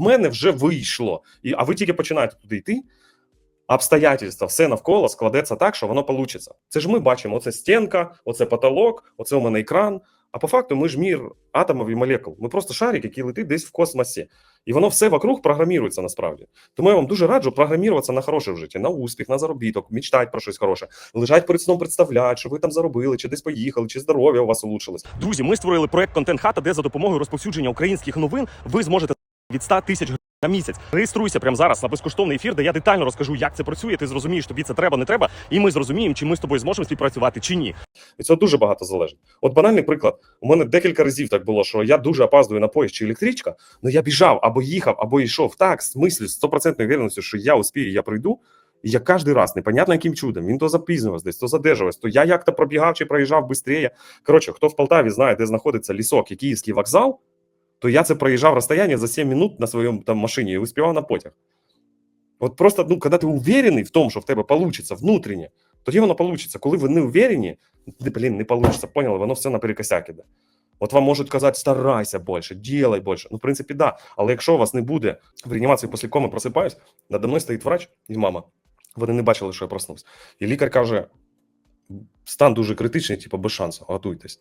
в мене вже вийшло. І, а ви тільки починаєте туди йти. Обстоятельства, все навколо складеться так, що воно вийде. Це ж ми бачимо: оце стінка, оце потолок, оце у мене екран. А по факту ми ж мір атомів і молекул. Ми просто шарик, який летить десь в космосі. І воно все вокруг програмірується насправді. Тому я вам дуже раджу програміруватися на хороше в житті, на успіх, на заробіток, мечтати про щось хороше, лежать перед сном, представляти, що ви там заробили, чи десь поїхали, чи здоров'я у вас улучшилось. Друзі, ми створили проект Контент Хата, де за допомогою розповсюдження українських новин ви зможете від 100 тисяч на місяць. Реєструйся прямо зараз на безкоштовний ефір, де я детально розкажу, як це працює. Ти зрозумієш, тобі це треба, не треба, і ми зрозуміємо, чи ми з тобою зможемо співпрацювати чи ні. Від цього дуже багато залежить. От банальний приклад. У мене декілька разів так було, що я дуже опаздую на поїзд чи електричка, але я біжав або їхав, або йшов так, з мислю, стопроцентною вірністю, що я успію, я пройду. І я кожен раз, непонятно яким чудом, він то запізнювався десь, то задержувався, то я як-то пробігав чи проїжджав швидше. Коротше, хто в Полтаві знає, де знаходиться лісок і Київський вокзал, то я це проїжджав розстояння за 7 минут на своєму там машині і успівав на потяг. От просто, ну, коли ти уверений в тому, що в тебе вийде внутрішнє, тоді воно вийде. Коли ви не уверені, блін, не вийде, поняли, воно все наперекосяк іде. От вам можуть казати, старайся більше, ділай більше. Ну, в принципі, да. Але якщо у вас не буде в реанімації після коми просипаюсь, надо мною стоїть врач і мама. Вони не бачили, що я проснувся. І лікар каже: стан дуже критичний, типу, без шансу, готуйтесь.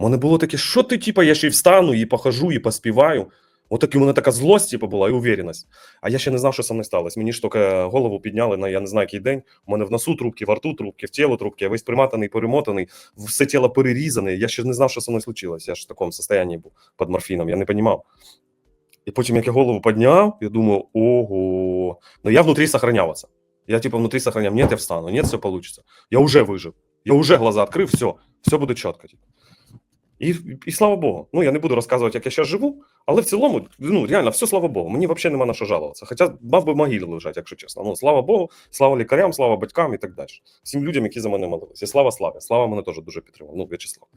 У мене було таке, що ти, типу, я ще й встану, і похожу, і поспіваю. Отак у мене така злость, типу, була, і увереність. А я ще не знав, що со мною сталося. Мені ж тільки голову підняли на я не знаю який день. У мене в носу трубки, во рту трубки, в тіло трубки, я весь приматаний, перемотаний, все тіло перерізане. Я ще не знав, що со мною случилось. Я ж в такому стані був під морфіном, я не розумів. І потім, як я голову підняв, я думаю, ого. Ну я внутрі сохранявся. Я типу внутрі сохраняв, ні, я встану, ні, все вийде. Я вже вижив. Я вже глаза відкрив, все, все буде чітко. І, і слава Богу. Ну я не буду розказувати, як я зараз живу, але в цілому, ну реально, все слава Богу. Мені взагалі нема на що жалуватися. Хоча мав би могилі лежати, якщо чесно. Ну слава Богу, слава лікарям, слава батькам і так далі. Всім людям, які за мене молилися. І слава славі. Слава мене теж дуже підтримав. Ну, В'ячеслав.